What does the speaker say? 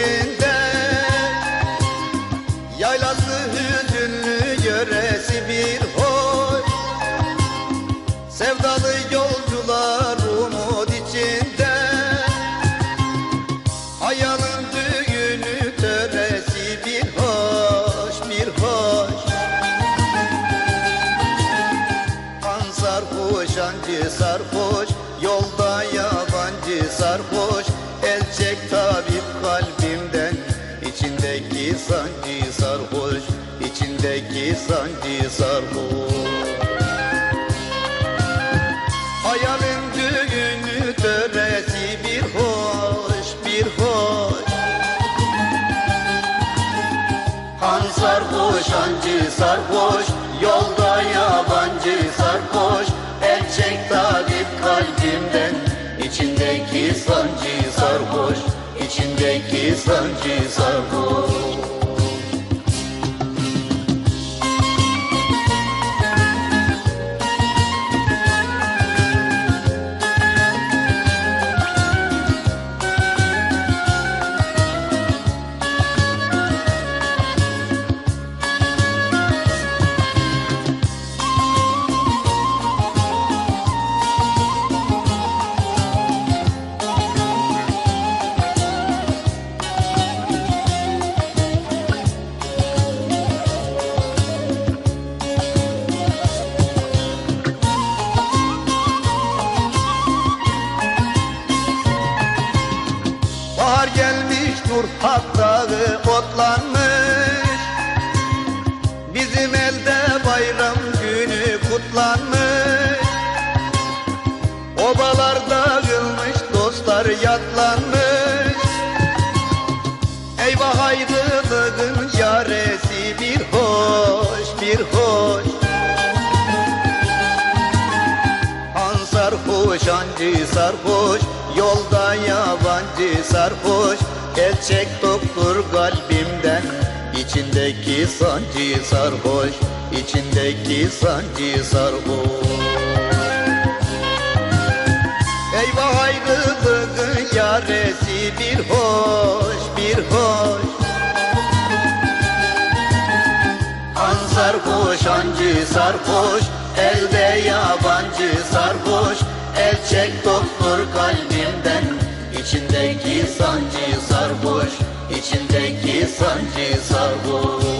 içinde Yaylası hüzünlü yöresi bir hoy Sevdalı yolcular umut içinde. Hayalın düğünü töresi bir hoş bir hoş. Kan sarhoş ancı sarhoş Yolda yabancı sarhoş. Sancı sarhoş içindeki sancı sarhoş. Hayalin düğünü töresi bir hoş bir hoş. Han sarhoş hancı sarhoş Yolda yabancı sarhoş. El çek tabip kalbimden içindeki sancı sarhoş içindeki sancı sarhoş dağı otlanmış. Bizim elde bayram günü kutlanmış. Obalar dağılmış dostlar yatlanmış. Eyvah ayrılığın yaresi bir hoş bir hoş. Han sarhoş hancı sarhoş Yolda yabancı sarhoş El çek doktor kalbimden. İçindeki sancı sarhoş içindeki sancı sarhoş. Eyvah ayrılığın yaresi bir hoş bir hoş. Han sarhoş hancı sarhoş Elde yabancı sarhoş. El çek doktor que Sandy salvou.